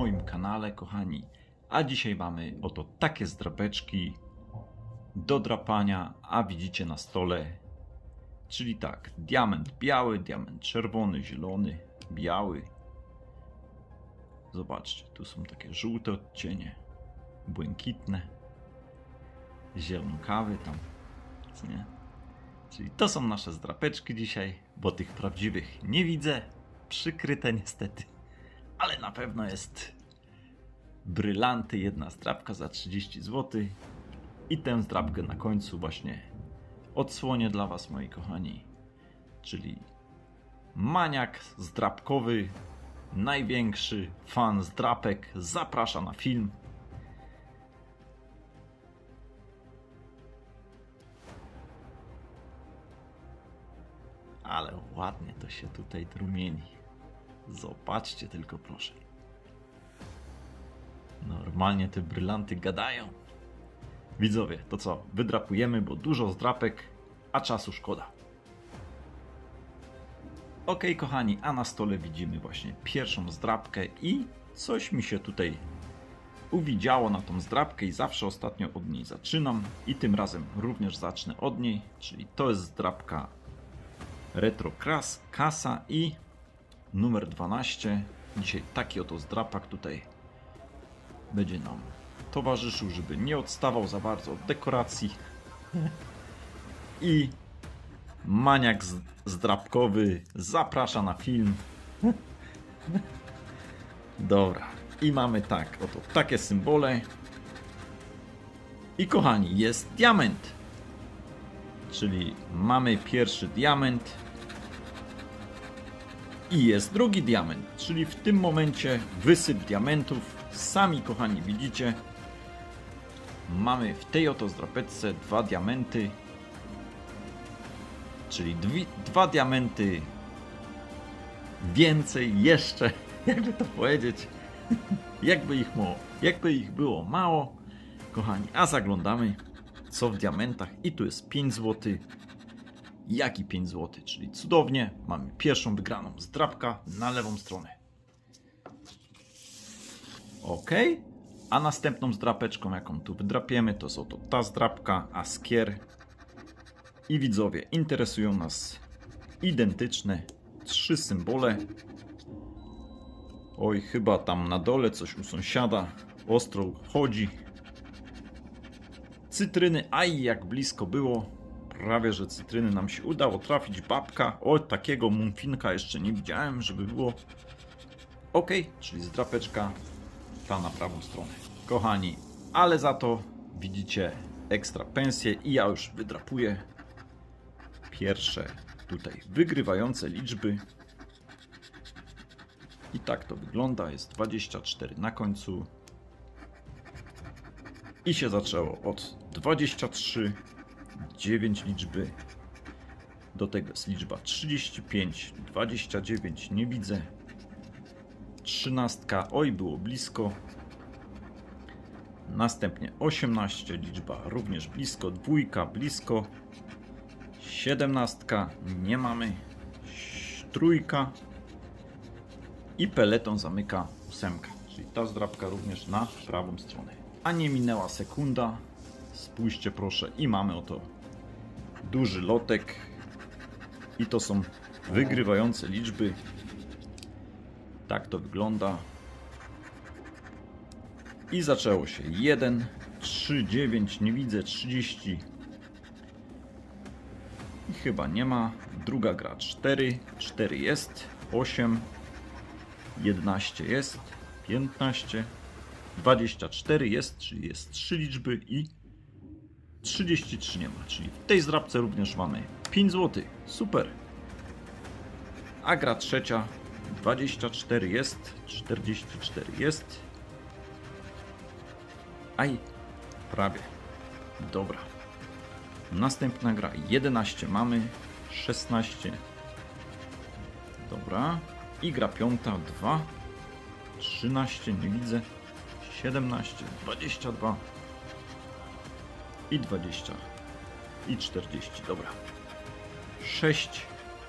Moim kanale, kochani. A dzisiaj mamy oto takie zdrapeczki do drapania, a widzicie na stole, czyli tak, diament biały, diament czerwony, zielony, biały. Zobaczcie, tu są takie żółte odcienie, błękitne, zielonkawy tam, nie? Czyli to są nasze zdrapeczki dzisiaj, bo tych prawdziwych nie widzę, przykryte niestety ale na pewno jest brylanty, jedna zdrabka za 30 zł i tę zdrabkę na końcu właśnie odsłonię dla Was, moi kochani, czyli maniak zdrabkowy, największy fan zdrapek zaprasza na film. Ale ładnie to się tutaj trumieni. Zobaczcie tylko proszę. Normalnie te brylanty gadają. Widzowie, to co? Wydrapujemy, bo dużo zdrapek, a czasu szkoda. Ok, kochani, a na stole widzimy właśnie pierwszą zdrapkę i coś mi się tutaj uwidziało na tą zdrapkę i zawsze ostatnio od niej zaczynam i tym razem również zacznę od niej, czyli to jest zdrapka Retro Kras, Kasa i numer 12. Dzisiaj taki oto zdrapak tutaj będzie nam towarzyszył, żeby nie odstawał za bardzo od dekoracji. I maniak zdrapkowy zaprasza na film. Dobra. I mamy tak, oto takie symbole. I kochani, jest diament. Czyli mamy pierwszy diament, i jest drugi diament, czyli w tym momencie wysyp diamentów. Sami kochani widzicie, mamy w tej oto zdrapeczce dwa diamenty, czyli dwi, dwa diamenty więcej jeszcze, jakby to powiedzieć, jakby ich, mało, jakby ich było mało, kochani, a zaglądamy co w diamentach. I tu jest 5 zł, Jaki 5 zł, czyli cudownie. Mamy pierwszą wygraną zdrabka na lewą stronę. Ok. A następną zdrapeczką, jaką tu wydrapiemy, to są to ta zdrapka, Askier. I widzowie, interesują nas identyczne trzy symbole. Oj, chyba tam na dole coś u sąsiada ostro chodzi. Cytryny, aj jak blisko było prawie że cytryny nam się udało trafić. Babka, o takiego mumfinka jeszcze nie widziałem, żeby było ok, czyli zdrapeczka ta na prawą stronę. Kochani, ale za to widzicie ekstra pensję i ja już wydrapuję pierwsze tutaj wygrywające liczby. I tak to wygląda, jest 24 na końcu. I się zaczęło od 23 9 liczby. Do tego jest liczba 35, 29, nie widzę. 13, oj było blisko. Następnie 18, liczba również blisko, dwójka blisko. 17, nie mamy. Trójka. I peleton zamyka ósemka, czyli ta zdrabka również na prawą stronę. A nie minęła sekunda, Spójrzcie proszę i mamy oto duży lotek i to są wygrywające liczby. Tak to wygląda. I zaczęło się 1, 3, 9, nie widzę 30. I chyba nie ma. Druga gra 4, 4 jest, 8, 11 jest, 15, 24 jest, czyli jest 3 liczby i 33 nie ma, czyli w tej zdrabce również mamy 5 zł. Super. A gra trzecia 24 jest, 44 jest. Aj, prawie. Dobra. Następna gra 11 mamy, 16. Dobra. I gra piąta 2, 13 nie widzę, 17, 22 i 20 i 40, dobra. 6,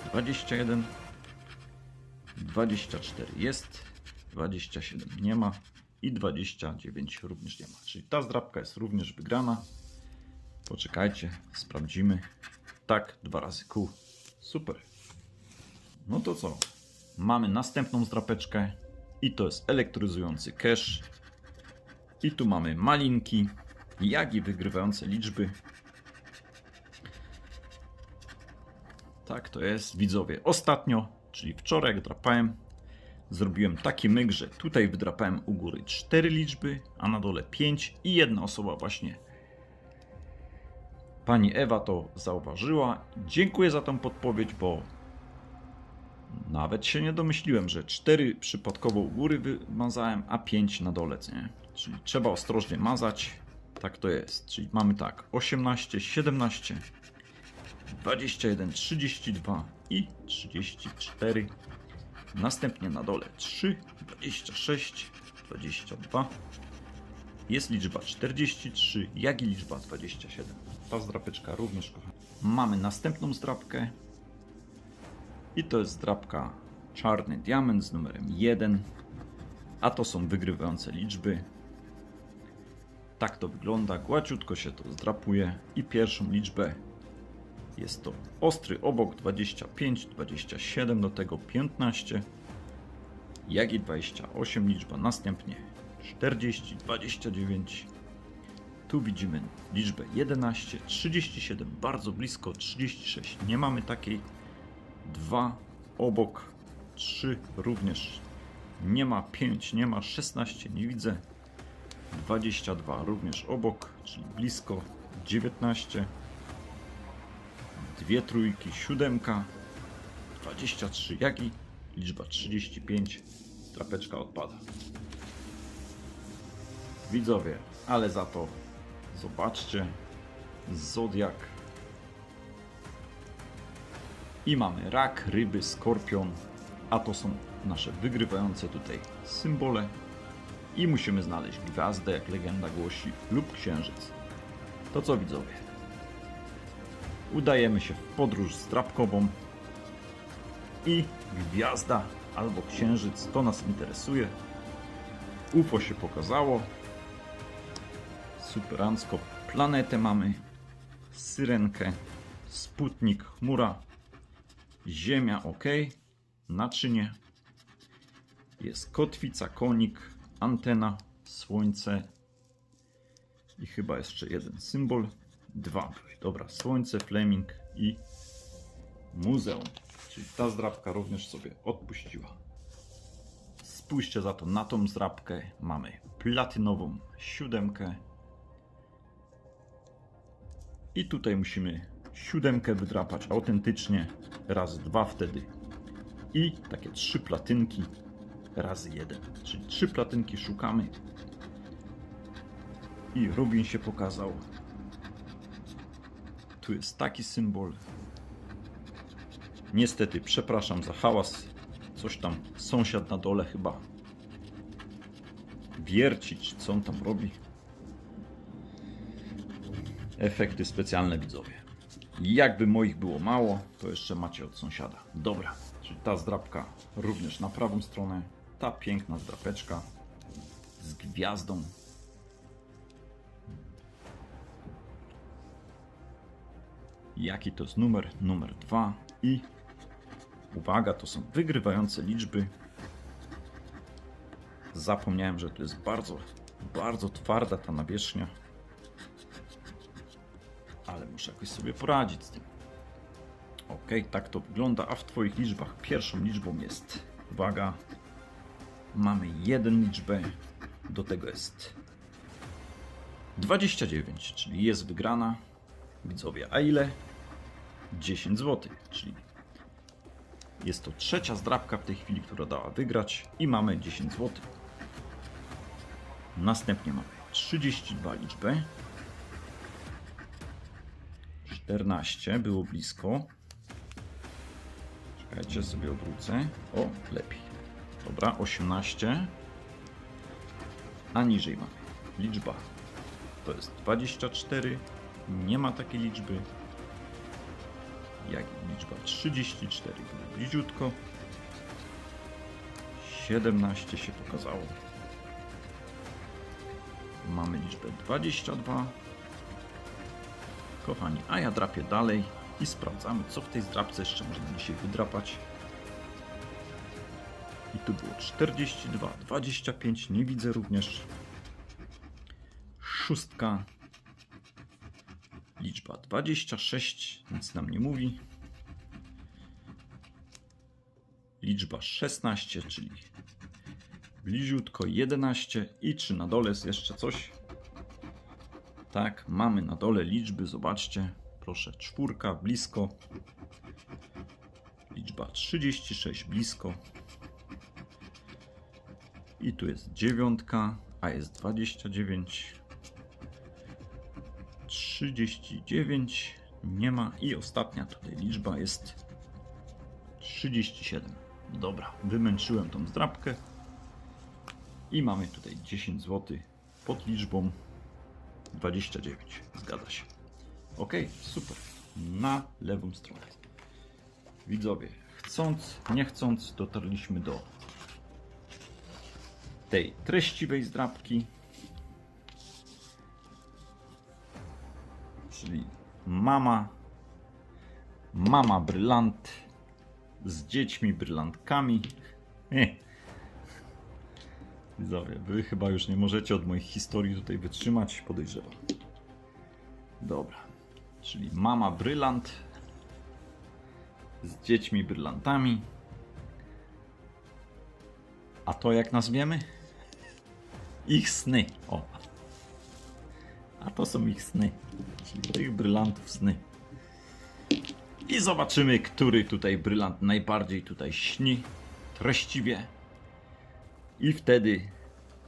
21, 24 jest, 27 nie ma i 29 również nie ma. Czyli ta zdrabka jest również wygrana. Poczekajcie, sprawdzimy. Tak, dwa razy kół. Super. No to co? Mamy następną zdrapeczkę i to jest elektryzujący cash. I tu mamy malinki, jak i wygrywające liczby. Tak to jest, widzowie. Ostatnio, czyli wczoraj, jak drapałem, zrobiłem taki myk, że tutaj wydrapałem u góry 4 liczby, a na dole 5 i jedna osoba właśnie. Pani Ewa to zauważyła. Dziękuję za tą podpowiedź, bo nawet się nie domyśliłem, że 4 przypadkowo u góry wymazałem, a 5 na dole, nie? Czyli trzeba ostrożnie mazać. Tak to jest. Czyli mamy tak 18, 17, 21, 32 i 34. Następnie na dole 3, 26, 22. Jest liczba 43, jak i liczba 27. Ta zdrapeczka również kochana. Mamy następną zdrapkę. I to jest zdrapka czarny diament z numerem 1. A to są wygrywające liczby. Tak to wygląda. Gładziutko się to zdrapuje. I pierwszą liczbę jest to ostry obok 25, 27, do tego 15, jak i 28 liczba, następnie 40, 29. Tu widzimy liczbę 11, 37, bardzo blisko 36. Nie mamy takiej. 2 obok, 3 również nie ma, 5 nie ma, 16 nie widzę. 22 również obok, czyli blisko 19 dwie trójki, siódemka, 23, jak i liczba 35, trapeczka odpada. Widzowie, ale za to zobaczcie, zodiak i mamy rak, ryby, skorpion, a to są nasze wygrywające tutaj symbole i musimy znaleźć gwiazdę, jak legenda głosi, lub księżyc. To co widzowie? udajemy się w podróż zdrabkową i gwiazda albo księżyc, to nas interesuje. UFO się pokazało. Superancko. Planetę mamy. Syrenkę. Sputnik, chmura. Ziemia ok. Naczynie. Jest kotwica, konik, antena, słońce. I chyba jeszcze jeden symbol. Dwa. Dobra, Słońce, Fleming i Muzeum. Czyli ta zdrabka również sobie odpuściła. Spójrzcie za to na tą zdrabkę. Mamy platynową siódemkę. I tutaj musimy siódemkę wydrapać autentycznie. Raz, dwa wtedy. I takie trzy platynki razy jeden. Czyli trzy platynki szukamy. I Rubin się pokazał. Tu jest taki symbol. Niestety, przepraszam za hałas. Coś tam sąsiad na dole chyba wierci, czy co on tam robi. Efekty specjalne widzowie. Jakby moich było mało, to jeszcze macie od sąsiada. Dobra, czyli ta zdrabka również na prawą stronę. Ta piękna zdrapeczka z gwiazdą Jaki to jest numer? Numer 2 i uwaga, to są wygrywające liczby. Zapomniałem, że to jest bardzo, bardzo twarda ta nawierzchnia. Ale muszę jakoś sobie poradzić z tym. Ok, tak to wygląda, a w Twoich liczbach pierwszą liczbą jest, uwaga, mamy jeden liczbę, do tego jest 29, czyli jest wygrana. Widzowie, a ile? 10 zł, czyli jest to trzecia zdrabka w tej chwili, która dała wygrać i mamy 10 zł. Następnie mamy 32 liczby. 14 było blisko. Czekajcie, sobie odwrócę. O, lepiej. Dobra, 18. A niżej mamy liczba. To jest 24. Nie ma takiej liczby jak liczba 34, bliziutko. 17 się pokazało. Mamy liczbę 22. Kochani, a ja drapię dalej i sprawdzamy, co w tej zdrapce jeszcze można dzisiaj wydrapać. I tu było 42, 25, nie widzę również. Szóstka. Liczba 26, nic nam nie mówi. Liczba 16, czyli bliziutko 11 i czy na dole jest jeszcze coś? Tak, mamy na dole liczby, zobaczcie. Proszę, czwórka blisko. Liczba 36 blisko. I tu jest dziewiątka, a jest 29. 39 nie ma i ostatnia tutaj liczba jest 37. Dobra, wymęczyłem tą zdrabkę i mamy tutaj 10 zł pod liczbą 29. Zgadza się. Ok, super. Na lewą stronę. Widzowie, chcąc, nie chcąc, dotarliśmy do tej treściwej zdrabki. Czyli mama, mama brylant z dziećmi brylantkami. Widzowie, wy chyba już nie możecie od moich historii tutaj wytrzymać, podejrzewam. Dobra, czyli mama brylant z dziećmi brylantami. A to jak nazwiemy? Ich sny. O. A to są ich sny. Czyli tych brylantów sny. I zobaczymy, który tutaj brylant najbardziej tutaj śni treściwie. I wtedy,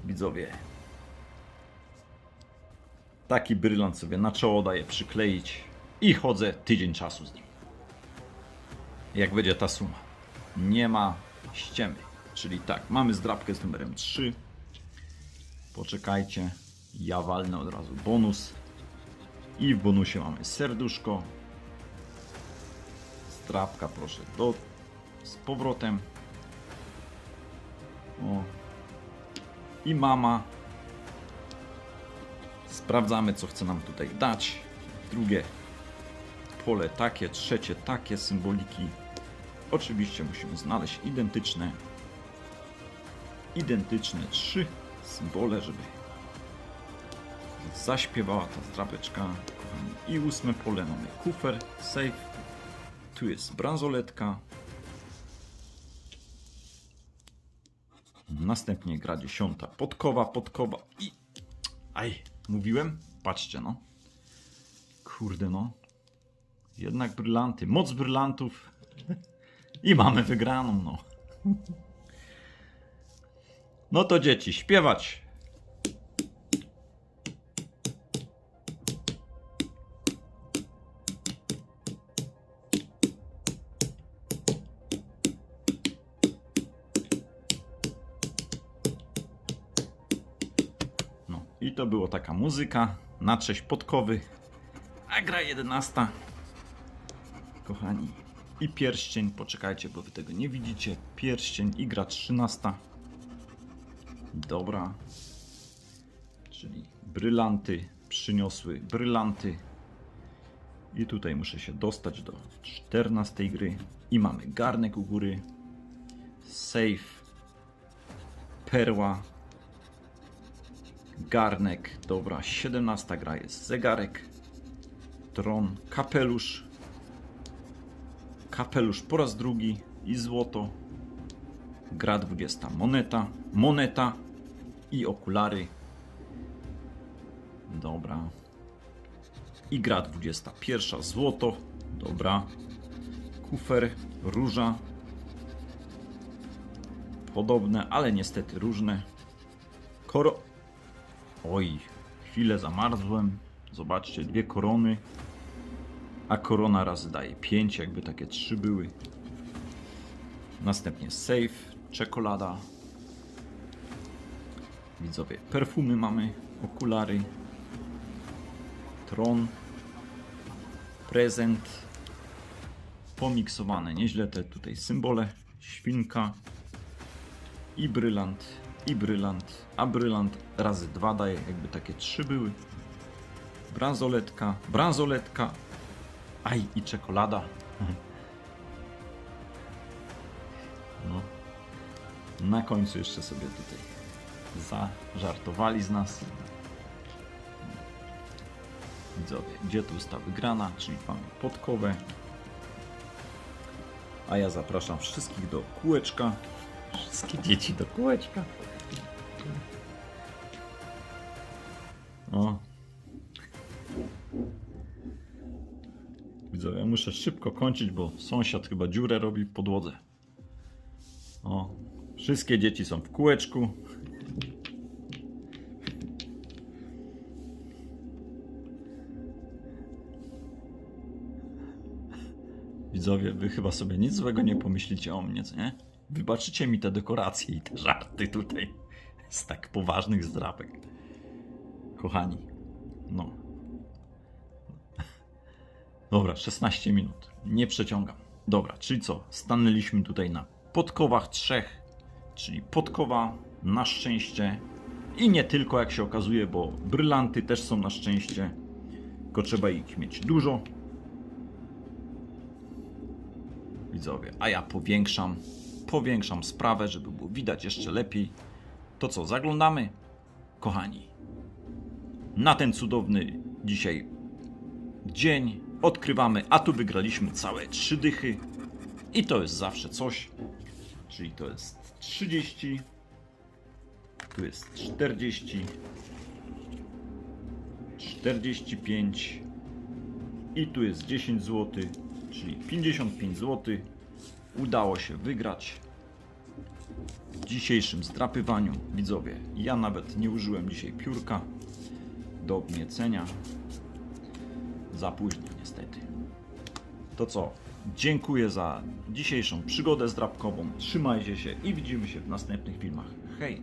widzowie, taki brylant sobie na czoło daję przykleić i chodzę tydzień czasu z nim. Jak będzie ta suma. Nie ma ściemy. Czyli tak, mamy zdrabkę z numerem 3. Poczekajcie, ja walnę od razu bonus. I w bonusie mamy serduszko. Zdrabka proszę do z powrotem. O. I mama. Sprawdzamy co chce nam tutaj dać. Drugie pole takie, trzecie takie symboliki. Oczywiście musimy znaleźć identyczne identyczne trzy symbole, żeby zaśpiewała ta kochani. I ósme pole mamy kufer, safe. Tu jest bransoletka. Następnie gra dziesiąta, podkowa, podkowa i... Aj, mówiłem? Patrzcie no. Kurde no. Jednak brylanty, moc brylantów. I mamy wygraną no. No to dzieci, śpiewać. No i to było taka muzyka na cześć podkowy. A gra 11. Kochani. I pierścień, poczekajcie, bo wy tego nie widzicie. Pierścień i gra 13. Dobra. Czyli brylanty przyniosły brylanty. I tutaj muszę się dostać do 14 gry. I mamy garnek u góry. Safe. Perła. Garnek. Dobra, 17 gra jest zegarek. Tron. Kapelusz. Kapelusz po raz drugi. I złoto. Gra 20. Moneta. Moneta. I okulary. Dobra. I gra 21. Złoto. Dobra. Kufer. Róża. Podobne, ale niestety różne. Koro... Oj, chwilę zamarzłem. Zobaczcie, dwie korony. A korona razy daje 5, jakby takie trzy były. Następnie safe, czekolada. Widzowie, perfumy mamy, okulary, tron, prezent, pomiksowane nieźle te tutaj symbole, świnka, i brylant, i brylant, a brylant razy dwa daje, jakby takie trzy były. Bransoletka, bransoletka, aj i czekolada. No. Na końcu jeszcze sobie tutaj zażartowali z nas. Widzowie, gdzie tu está wygrana, czyli mamy podkowę. A ja zapraszam wszystkich do kółeczka. Wszystkie dzieci do kółeczka. O. Widzowie, ja muszę szybko kończyć, bo sąsiad chyba dziurę robi w podłodze. O. Wszystkie dzieci są w kółeczku. Widzowie, wy chyba sobie nic złego nie pomyślicie o mnie, co nie? Wybaczycie mi te dekoracje i te żarty tutaj z tak poważnych zdrapek. Kochani, no. Dobra, 16 minut. Nie przeciągam. Dobra, czyli co? Stanęliśmy tutaj na podkowach trzech, czyli podkowa na szczęście i nie tylko, jak się okazuje, bo brylanty też są na szczęście, tylko trzeba ich mieć dużo. Widzowie, a ja powiększam, powiększam sprawę, żeby było widać jeszcze lepiej. To co, zaglądamy? Kochani, na ten cudowny dzisiaj dzień odkrywamy, a tu wygraliśmy całe trzy dychy i to jest zawsze coś, czyli to jest 30, tu jest 40, 45 i tu jest 10 zł, czyli 55 zł. Udało się wygrać w dzisiejszym zdrapywaniu. Widzowie, ja nawet nie użyłem dzisiaj piórka do obniecenia. Za późno niestety. To co? Dziękuję za dzisiejszą przygodę zdrapkową. Trzymajcie się i widzimy się w następnych filmach. Hej!